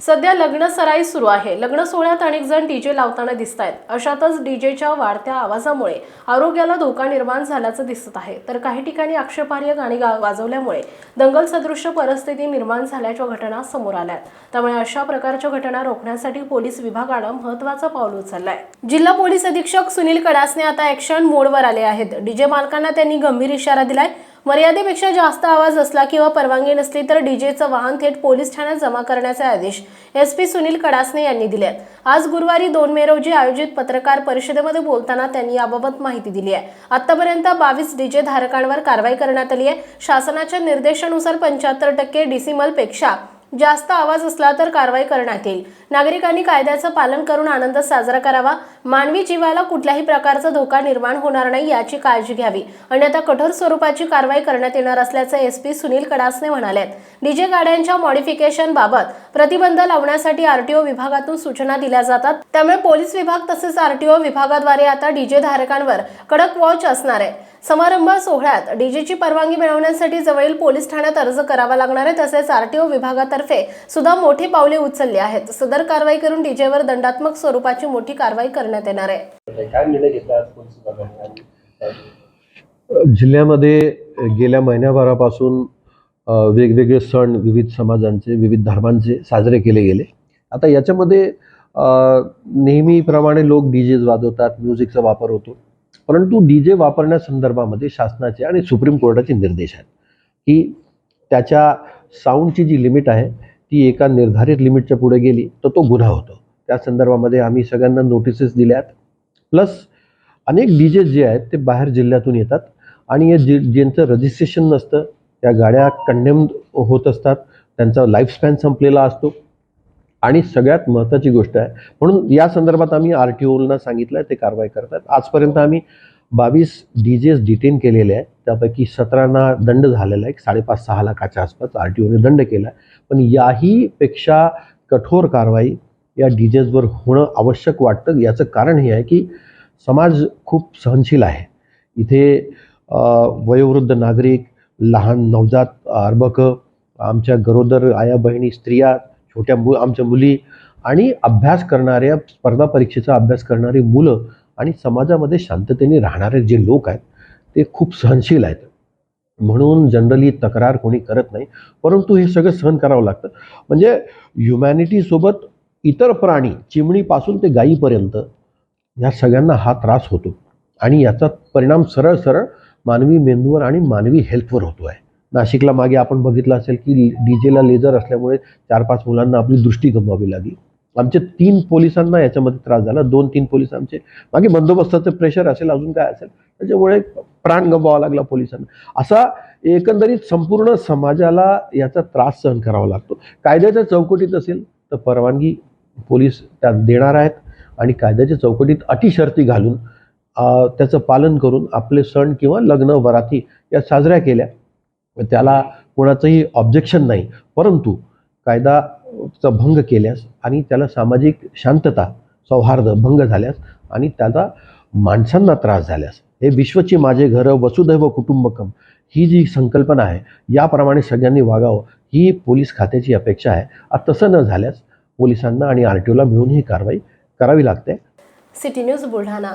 सध्या लग्न सराई सुरू आहे. लग्न सोहळ्यात अनेक जण डीजे लावताना दिसत आहेत अशातच डीजेच्या वाढत्या आवाजामुळे आरोग्याला धोका निर्माण झाल्याचं दिसत आहे. तर काही ठिकाणी आक्षेपार्ह गाणी गा- वाजवल्यामुळे दंगल सदृश्य परिस्थिती निर्माण झाल्याच्या घटना समोर आल्या त्यामुळे अशा प्रकारच्या घटना रोखण्यासाठी पोलीस विभागानं महत्वाचं पाऊल उचललंय. जिल्हा पोलीस अधीक्षक सुनील कडासने आता ऍक्शन मोडवर आले आहेत. डीजे मालकांना त्यांनी गंभीर इशारा दिलाय. मर्यादेपेक्षा जास्त आवाज असला किंवा परवानगी नसली तर डीजेचं वाहन थेट पोलीस ठाण्यात जमा करण्याचे आदेश एस पी सुनील कडासने यांनी दिले आहेत. आज गुरुवारी दोन मे रोजी आयोजित पत्रकार परिषदेमध्ये बोलताना त्यांनी याबाबत माहिती दिली आहे. आतापर्यंत बावीस डीजे धारकांवर कारवाई करण्यात आली आहे. शासनाच्या निर्देशानुसार पंच्याहत्तर टक्के डिसिमलपेक्षा जास्त आवाज असला तर कारवाई करण्यात येईल. नागरिकांनी कायद्याचं पालन करून आनंद साजरा करावा. मानवी जीवाला कुठल्याही प्रकारचा धोका निर्माण होणार नाही याची काळजी घ्यावी. अन्यथा कठोर स्वरूपाची कारवाई करण्यात येणार असल्याचं एस पी सुनील कडासने म्हणाले डीजे गाड्यांच्या मॉडिफिकेशन बाबत प्रतिबंध लावण्यासाठी आरटीओ विभागातून सूचना दिल्या जातात. त्यामुळे पोलीस विभाग तसेच आरटीओ विभागाद्वारे आता डीजे धारकांवर कडक वॉच असणार आहे. समारंभ सोहळ्यात डीजेची परवानगी मिळवण्यासाठी जवळील पोलीस ठाण्यात अर्ज करावा लागणार आहे तसेच आरटीओ विभागातर्फे सुद्धा मोठी पावले उचलली आहेत. सदर कारवाई करून डीजेवर दंडात्मक स्वरूपाची मोठी कारवाई करण्यात येणार आहे. जिल्ह्यामध्ये गेल्या महिन्याभरापासून वेगवेगळे सण विविध समाजांचे विविध धर्मांचे साजरे केले गेले. आता याच्यामध्ये अ, नेहमीप्रमाणे लोक डी जेज वाजवतात म्युझिकचा वापर होतो. परंतु डी जे वापरण्यासंदर्भामध्ये शासनाचे आणि सुप्रीम कोर्टाचे निर्देश आहेत. की त्याच्या साऊंडची जी लिमिट आहे ती एका निर्धारित लिमिटच्या पुढे गेली तर तो गुन्हा होतो. त्या संदर्भामध्ये आम्ही सगळ्यांना नोटिसेस दिल्यात. प्लस अनेक डी जे जे आहेत ते बाहेर जिल्ह्यातून येतात आणि या जे ज्यांचं रजिस्ट्रेशन नसतं त्या गाड्या कंडेम होत असतात. त्यांचा लाईफस्पॅन संपलेला असतो. आणि सगळ्यात महत्त्वाची गोष्ट आहे. म्हणून या संदर्भात आम्ही आर टी ओला सांगितलं आहे ते कारवाई करतात. आजपर्यंत आम्ही बावीस डी जेस डिटेन केलेले आहेत. त्यापैकी सतरांना दंड झालेला आहे. एक साडेपाच सहा लाखाच्या आसपास आर टी ओने दंड केला आहे. पण याही पेक्षा कठोर कारवाई या डी जेसवर होणं आवश्यक वाटतं. याचं कारण हे आहे की समाज खूप सहनशील आहे. इथे वयोवृद्ध नागरिक लहान नवजात अर्भकं आमच्या गरोदर आया बहिणी स्त्रिया छोट्या मु आमच्या मुली आणि अभ्यास करणाऱ्या स्पर्धा परीक्षेचा अभ्यास करणारी मुलं आणि समाजामध्ये शांततेने राहणारे जे लोक आहेत ते खूप सहनशील आहेत. म्हणून जनरली तक्रार कोणी करत नाही परंतु हे सगळं सहन करावं लागतं. म्हणजे ह्युमॅनिटीसोबत इतर प्राणी चिमणीपासून ते गायीपर्यंत या सगळ्यांना हा त्रास होतो. आणि याचा परिणाम सरळ सरळ मानवी मेंदूवर आणि मानवी हेल्थवर होतो आहे नाशिकला मागे आपण बघितलं असेल की डी जेला लेझर असल्यामुळे चार पाच मुलांना आपली दृष्टी गमवावी लागली. आमचे तीन पोलिसांना याच्यामध्ये त्रास झाला. दोन तीन पोलीस आमचे मागे बंदोबस्ताचं प्रेशर असेल अजून काय असेल त्याच्यामुळे प्राण गमवावा लागला पोलिसांना. असा एकंदरीत संपूर्ण समाजाला याचा त्रास सहन करावा लागतो. कायद्याच्या चौकटीत असेल तर परवानगी पोलीस त्यात देणार आहेत आणि कायद्याच्या चौकटीत अटी शर्ती घालून त्याचं पालन करून आपले सण किंवा लग्न वराती या साजऱ्या केल्या. त्याला कोणाचंही ऑब्जेक्शन नाही. परंतु कायदाचा भंग केल्यास आणि त्याला सामाजिक शांतता सौहार्द भंग झाल्यास आणि त्याचा माणसांना त्रास झाल्यास हे विश्वची माझे घरं वसुधैव कुटुंबकम ही जी संकल्पना आहे याप्रमाणे सगळ्यांनी वागावं ही पोलीस खात्याची अपेक्षा आहे. तसं न झाल्यास पोलिसांना आणि आर टी ओला मिळून ही कारवाई करावी लागते. City news Buldhana.